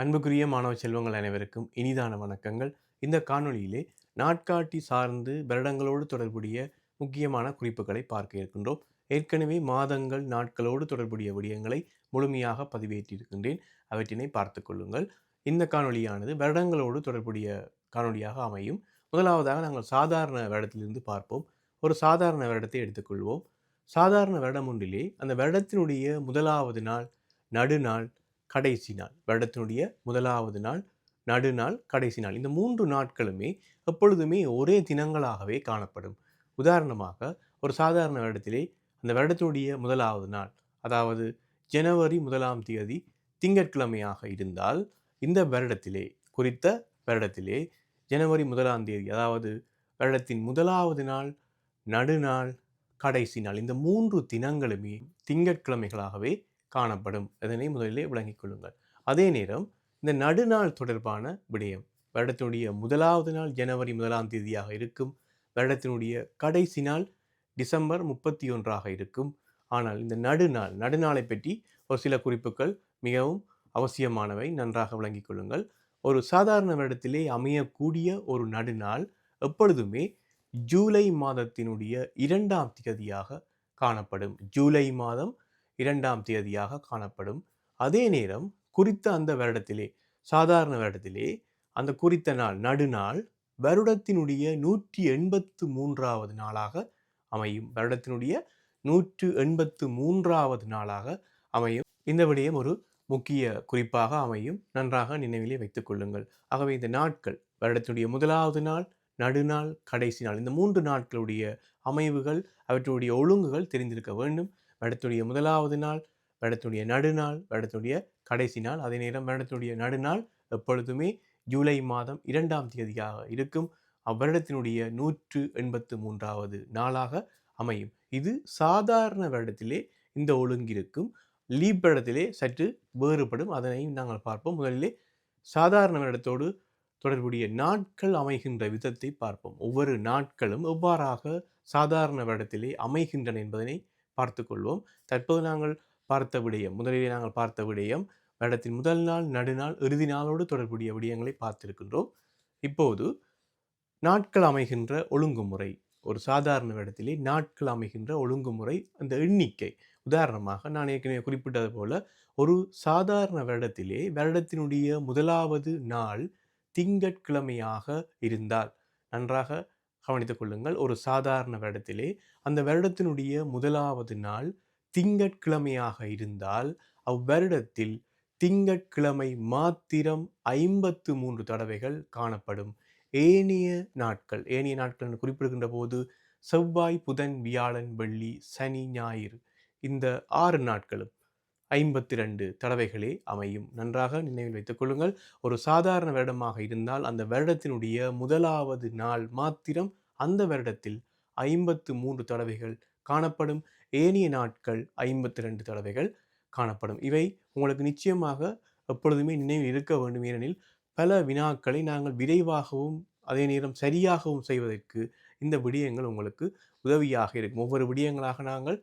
அன்புக்குரிய மாணவ செல்வங்கள் அனைவருக்கும் இனிதான வணக்கங்கள். இந்த காணொளியிலே நாட்காட்டி சார்ந்து வருடங்களோடு தொடர்புடைய முக்கியமான குறிப்புகளை பார்க்க இருக்கின்றோம். ஏற்கனவே மாதங்கள் நாட்களோடு தொடர்புடைய விடயங்களை முழுமையாக பதிவேற்றியிருக்கின்றேன் அவற்றினை பார்த்து கொள்ளுங்கள். இந்த காணொளியானது வருடங்களோடு தொடர்புடைய காணொளியாக அமையும். முதலாவதாக நாங்கள் சாதாரண வருடத்திலிருந்து பார்ப்போம். ஒரு சாதாரண வருடத்தை எடுத்துக்கொள்வோம். சாதாரண வருடம் ஒன்றிலே அந்த வருடத்தினுடைய முதலாவது நாள் நடுநாள் கடைசி நாள் வருடத்தினுடைய முதலாவது நாள் நடுநாள் கடைசி நாள். இந்த மூன்று நாட்களுமே எப்பொழுதுமே ஒரே தினங்களாகவே காணப்படும். உதாரணமாக ஒரு சாதாரண வருடத்திலே அந்த வருடத்தினுடைய முதலாவது நாள் அதாவது ஜனவரி முதலாம் தேதி திங்கட்கிழமையாக இருந்தால் இந்த வருடத்திலே குறித்த வருடத்திலே ஜனவரி முதலாம் தேதி அதாவது வருடத்தின் முதலாவது நாள் நடுநாள் கடைசி நாள் இந்த மூன்று தினங்களுமே திங்கட்கிழமைகளாகவே காணப்படும். அதனை முதலிலே விளங்கிக் கொள்ளுங்கள். அதே நேரம் இந்த நடுநாள் தொடர்பான விடயம். வருடத்தினுடைய முதலாவது நாள் ஜனவரி முதலாம் தேதியாக இருக்கும். வருடத்தினுடைய கடைசி நாள் டிசம்பர் முப்பத்தி ஒன்றாக இருக்கும். ஆனால் இந்த நடுநாள் நடுநாளை பற்றி ஒரு சில குறிப்புகள் மிகவும் அவசியமானவை. நன்றாக விளங்கிக் கொள்ளுங்கள். ஒரு சாதாரண வருடத்திலே அமையக்கூடிய ஒரு நடுநாள் எப்பொழுதுமே ஜூலை மாதத்தினுடைய இரண்டாம் தேதியாக காணப்படும். ஜூலை மாதம் இரண்டாம் தேதியாக காணப்படும். அதே நேரம் குறித்த அந்த வருடத்திலே சாதாரண வருடத்திலே அந்த குறித்த நாள் நடுநாள் வருடத்தினுடைய நூற்றி எண்பத்து மூன்றாவது நாளாக அமையும். வருடத்தினுடைய நூற்று எண்பத்து மூன்றாவது நாளாக அமையும். இந்த விடயம் ஒரு முக்கிய குறிப்பாக அமையும். நன்றாக நினைவிலே வைத்துக் கொள்ளுங்கள். ஆகவே இந்த நாட்கள் வருடத்தினுடைய முதலாவது நாள் நடுநாள் கடைசி நாள் இந்த மூன்று நாட்களுடைய அமைவுகள் அவற்றுடைய ஒழுங்குகள் தெரிந்திருக்க வேண்டும். வருடத்துடைய முதலாவது நாள் வருடத்துடைய நடுநாள் வருடத்துடைய கடைசி நாள். அதே நேரம் வருடத்துடைய நடுநாள் எப்பொழுதுமே ஜூலை மாதம் இரண்டாம் தேதியாக இருக்கும். அவ்வருடத்தினுடைய நூற்று எண்பத்து மூன்றாவது நாளாக அமையும். இது சாதாரண வருடத்திலே இந்த ஒழுங்கிருக்கும். லீப் வருடத்திலே சற்று வேறுபடும். அதனையும் நாங்கள் பார்ப்போம். முதலிலே சாதாரண வருடத்தோடு தொடர்புடைய நாட்கள் அமைகின்ற விதத்தை பார்ப்போம். ஒவ்வொரு நாட்களும் எவ்வாறாக சாதாரண வருடத்திலே அமைகின்றன என்பதனை பார்த்து கொள்வோம் தற்போது நாங்கள் பார்த்த விடயம் முதலில் நாங்கள் பார்த்த விடயம் வருடத்தின் முதல் நாள் நடுநாள் இறுதி நாளோடு தொடர்புடைய விடயங்களை பார்த்திருக்கின்றோம். இப்போது நாட்கள் அமைகின்ற ஒழுங்குமுறை ஒரு சாதாரண இடத்திலே நாட்கள் அமைகின்ற ஒழுங்குமுறை அந்த எண்ணிக்கை. உதாரணமாக நான் ஏற்கனவே குறிப்பிட்டது போல ஒரு சாதாரண வருடத்திலே வருடத்தினுடைய முதலாவது நாள் திங்கட்கிழமையாக இருந்தால் நன்றாக கவனித்துக் கொள்ளுங்கள். ஒரு சாதாரண வருடத்திலே அந்த வருடத்தினுடைய முதலாவது நாள் திங்கட்கிழமையாக இருந்தால் அவ்வருடத்தில் திங்கட்கிழமை மாத்திரம் ஐம்பத்து மூன்று தடவைகள் காணப்படும். ஏனைய நாட்கள் ஏனைய நாட்கள் குறிப்பிடுகின்ற போது செவ்வாய் புதன் வியாழன் வெள்ளி சனி ஞாயிறு இந்த ஆறு நாட்களும் ஐம்பத்தி ரெண்டு தடவைகளே அமையும். நன்றாக நினைவில் வைத்துக் கொள்ளுங்கள். ஒரு சாதாரண வருடமாக இருந்தால் அந்த வருடத்தினுடைய முதலாவது நாள் மாத்திரம் அந்த வருடத்தில் ஐம்பத்து மூன்று தடவைகள் காணப்படும். ஏனைய நாட்கள் ஐம்பத்தி ரெண்டு தடவைகள் காணப்படும். இவை உங்களுக்கு நிச்சயமாக எப்பொழுதுமே நினைவில் இருக்க வேண்டும் ஏனெனில் பல வினாக்களை நாங்கள் விரைவாகவும் அதே நேரம் சரியாகவும் செய்வதற்கு இந்த விடயங்கள் உங்களுக்கு உதவியாக இருக்கும். ஒவ்வொரு விடயங்களாக நாங்கள்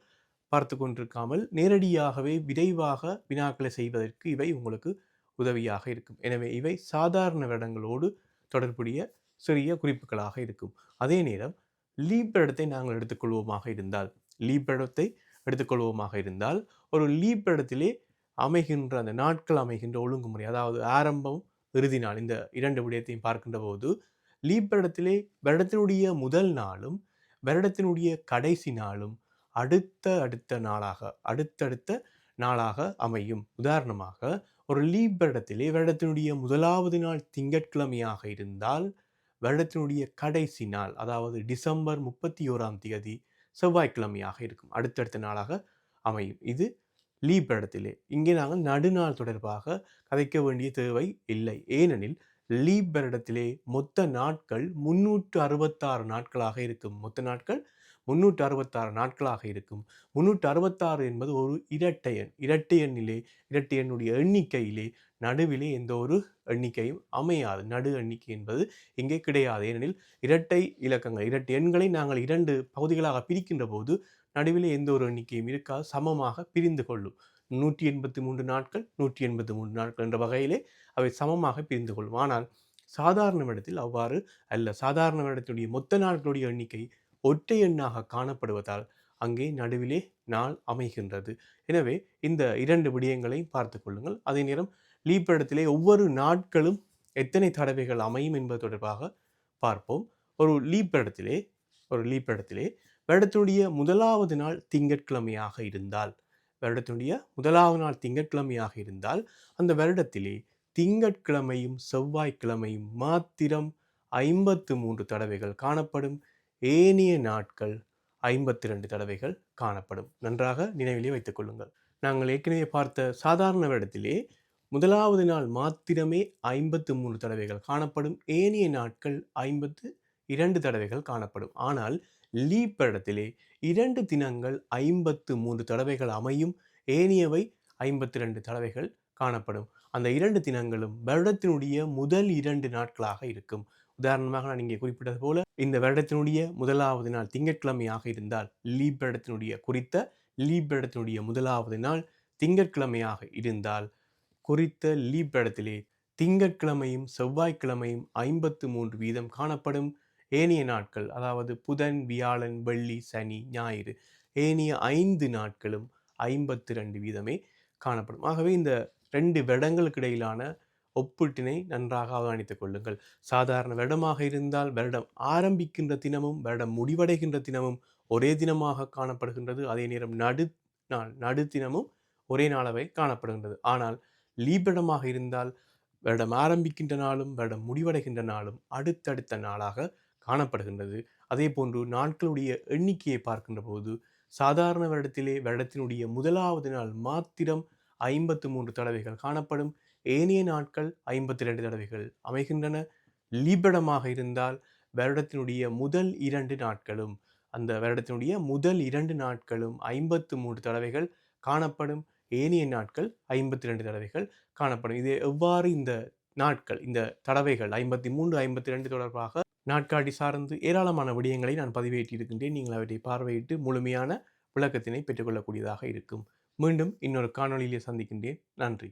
பார்த்து கொண்டிருக்காமல் நேரடியாகவே விரைவாக வினாக்களை செய்வதற்கு இவை உங்களுக்கு உதவியாக இருக்கும். எனவே இவை சாதாரண வருடங்களோடு தொடர்புடைய சிறிய குறிப்புகளாக இருக்கும். அதே நேரம் லீப் இடத்தை நாங்கள் எடுத்துக்கொள்வோமாக இருந்தால் லீப் எடுத்துக்கொள்வோமாக இருந்தால் ஒரு லீப் இடத்திலே அமைகின்ற அந்த நாட்கள் அமைகின்ற ஒழுங்குமுறை அதாவது ஆரம்பம் இறுதி நாள் இந்த இரண்டு விடயத்தையும் பார்க்கின்ற போது லீப் இடத்திலே வருடத்தினுடைய முதல் நாளும் வருடத்தினுடைய கடைசி நாளும் அடுத்த அடுத்த நாளாக அடுத்தடுத்த நாளாக அமையும். உதாரணமாக ஒரு லீப் வருடத்திலே வருடத்தினுடைய முதலாவது நாள் திங்கட்கிழமையாக இருந்தால் வருடத்தினுடைய கடைசி நாள் அதாவது டிசம்பர் முப்பத்தி ஓராம் தேதி செவ்வாய்க்கிழமையாக இருக்கும். அடுத்தடுத்த நாளாக அமையும். இது லீப் வருடத்திலே. இங்கே நாங்கள் நடுநாள் தொடர்பாக கதைக்க வேண்டிய தேவை இல்லை. ஏனெனில் லீப் வருடத்திலே மொத்த நாட்கள் முன்னூற்று அறுபத்தாறு நாட்களாக இருக்கும். மொத்த நாட்கள் முன்னூற்று அறுபத்தாறு நாட்களாக இருக்கும். முன்னூற்று அறுபத்தாறு என்பது ஒரு இரட்டை எண். இரட்டை எண்ணிலே இரட்டை எண்ணுடைய எண்ணிக்கையிலே நடுவிலே எந்த ஒரு எண்ணிக்கையும் அமையாது. நடு எண்ணிக்கை என்பது இங்கே கிடையாது. ஏனெனில் இரட்டை இலக்கங்கள் இரட்டை எண்களை நாங்கள் இரண்டு பகுதிகளாக பிரிக்கின்ற போது நடுவிலே எந்த ஒரு எண்ணிக்கையும் இருக்காது. சமமாக பிரிந்து கொள்ளும். நூற்றி எண்பத்தி மூன்று நாட்கள் நூற்றி எண்பத்தி மூன்று நாட்கள் என்ற வகையிலே அவை சமமாக பிரிந்து கொள்ளும். ஆனால் சாதாரண இடத்தில் அவ்வாறு அல்ல. சாதாரண இடத்தினுடைய மொத்த நாட்களுடைய எண்ணிக்கை ஒற்றை எண்ணாக காணப்படுவதால் அங்கே நடுவிலே நாள் அமைகின்றது. எனவே இந்த இரண்டு விடயங்களையும் பார்த்து கொள்ளுங்கள். அதே நேரம் லீப்பிடத்திலே ஒவ்வொரு நாட்களும் எத்தனை தடவைகள் அமையும் என்பது தொடர்பாக பார்ப்போம். ஒரு லீப்பிடத்திலே ஒரு லீப் இடத்திலே வருடத்தினுடைய முதலாவது நாள் திங்கட்கிழமையாக இருந்தால் வருடத்தினுடைய முதலாவது நாள் திங்கட்கிழமையாக இருந்தால் அந்த வருடத்திலே திங்கட்கிழமையும் செவ்வாய்க்கிழமையும் மாத்திரம் ஐம்பத்து மூன்று தடவைகள் காணப்படும். ஏனைய நாட்கள் ஐம்பத்தி ரெண்டு தடவைகள் காணப்படும். நன்றாக நினைவிலே வைத்துக் கொள்ளுங்கள். நாங்கள் ஏற்கனவே பார்த்த சாதாரண வருடத்திலே முதலாவது நாள் மாத்திரமே ஐம்பத்து மூன்று தடவைகள் காணப்படும். ஏனைய நாட்கள் ஐம்பத்து இரண்டு தடவைகள் காணப்படும். ஆனால் லீப் இடத்திலே இரண்டு தினங்கள் ஐம்பத்து மூன்று தடவைகள் அமையும். ஏனியவை ஐம்பத்தி ரெண்டு தடவைகள் காணப்படும். அந்த இரண்டு தினங்களும் வருடத்தினுடைய முதல் இரண்டு நாட்களாக இருக்கும். உதாரணமாக நான் இங்கே குறிப்பிட்டது போல இந்த வருடத்தினுடைய முதலாவது நாள் திங்கட்கிழமையாக இருந்தால் லீப் வருடத்தினுடைய குறித்த லீப் வருடத்தினுடைய முதலாவது நாள் திங்கட்கிழமையாக இருந்தால் குறித்த லீப் இடத்திலே திங்கட்கிழமையும் செவ்வாய்க்கிழமையும் ஐம்பத்து மூன்று வீதம் காணப்படும். ஏனைய நாட்கள் அதாவது புதன் வியாழன் வெள்ளி சனி ஞாயிறு ஏனைய ஐந்து நாட்களும் ஐம்பத்து ரெண்டு வீதமே காணப்படும். ஆகவே இந்த ரெண்டு வருடங்களுக்கு இடையிலான ஒப்பீட்டினை நன்றாக அவதானித்துக் கொள்ளுங்கள். சாதாரண வருடமாக இருந்தால் வருடம் ஆரம்பிக்கின்ற தினமும் வருடம் முடிவடைகின்ற தினமும் ஒரே தினமாக காணப்படுகின்றது. அதே நேரம் நடு நாள் நடு தினமும் ஒரே நாளவை காணப்படுகின்றது. ஆனால் லீபிடமாக இருந்தால் வருடம் ஆரம்பிக்கின்ற நாளும் வருடம் முடிவடைகின்ற நாளும் அடுத்தடுத்த நாளாக காணப்படுகின்றது. அதே போன்று நாட்களுடைய எண்ணிக்கையை பார்க்கின்ற போது சாதாரண வருடத்திலே வருடத்தினுடைய முதலாவது நாள் மாத்திரம் ஐம்பத்து மூன்று தடவைகள் காணப்படும். ஏனைய நாட்கள் ஐம்பத்தி ரெண்டு தடவைகள் அமைகின்றன. லீபடமாக இருந்தால் வருடத்தினுடைய முதல் இரண்டு நாட்களும் அந்த வருடத்தினுடைய முதல் இரண்டு நாட்களும் ஐம்பத்து மூன்று தடவைகள் காணப்படும். ஏனைய நாட்கள் ஐம்பத்தி ரெண்டு தடவைகள் காணப்படும். இது எவ்வாறு இந்த நாட்கள் இந்த தடவைகள் ஐம்பத்தி மூன்று ஐம்பத்தி ரெண்டு தொடர்பாக நாட்காட்டி சார்ந்து ஏராளமான விடயங்களை நான் பதிவேற்றியிருக்கின்றேன். நீங்கள் அவற்றை பார்வையிட்டு முழுமையான விளக்கத்தினை பெற்றுக்கொள்ளக்கூடியதாக இருக்கும். மீண்டும் இன்னொரு காணொலியிலே சந்திக்கின்றேன். நன்றி.